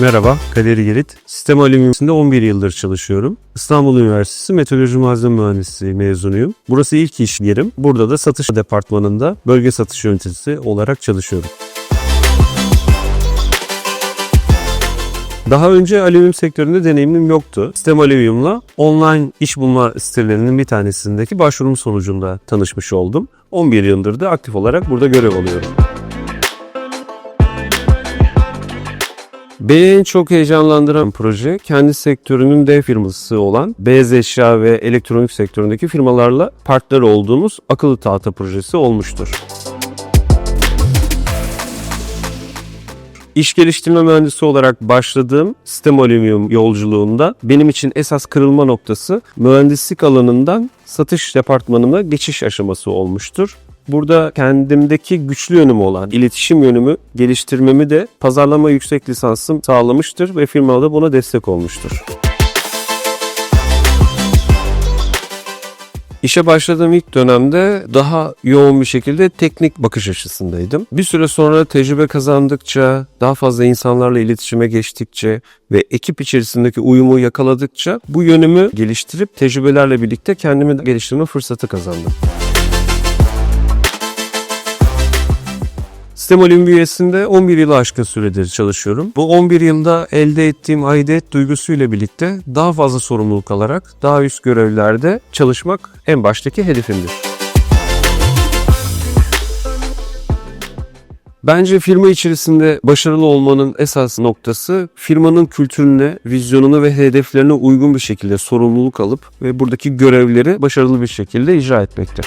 Merhaba, Kadir Girit. Sistem Alüminyum'da 11 yıldır çalışıyorum. İstanbul Üniversitesi Meteoroloji Malzeme Mühendisliği mezunuyum. Burası ilk iş yerim. Burada da satış departmanında bölge satış yöneticisi olarak çalışıyorum. Daha önce alüminyum sektöründe deneyimim yoktu. Sistem Alüminyum'la online iş bulma sitelerinin bir tanesindeki başvurum sonucunda tanışmış oldum. 11 yıldır da aktif olarak burada görev alıyorum. Beni en çok heyecanlandıran proje kendi sektörünün dev firması olan beyaz eşya ve elektronik sektöründeki firmalarla partner olduğumuz akıllı tahta projesi olmuştur. İş geliştirme mühendisi olarak başladığım sistem alüminyum yolculuğunda benim için esas kırılma noktası mühendislik alanından satış departmanına geçiş aşaması olmuştur. Burada kendimdeki güçlü yönüm olan iletişim yönümü geliştirmemi de pazarlama yüksek lisansım sağlamıştır ve firma da buna destek olmuştur. İşe başladığım ilk dönemde daha yoğun bir şekilde teknik bakış açısındaydım. Bir süre sonra tecrübe kazandıkça, daha fazla insanlarla iletişime geçtikçe ve ekip içerisindeki uyumu yakaladıkça bu yönümü geliştirip tecrübelerle birlikte kendimi geliştirme fırsatı kazandım. Sistem Alüminyum bünyesinde 11 yılı aşkın süredir çalışıyorum. Bu 11 yılda elde ettiğim aidiyet duygusuyla birlikte daha fazla sorumluluk alarak daha üst görevlerde çalışmak en baştaki hedefimdir. Bence firma içerisinde başarılı olmanın esas noktası firmanın kültürüne, vizyonuna ve hedeflerine uygun bir şekilde sorumluluk alıp ve buradaki görevleri başarılı bir şekilde icra etmektir.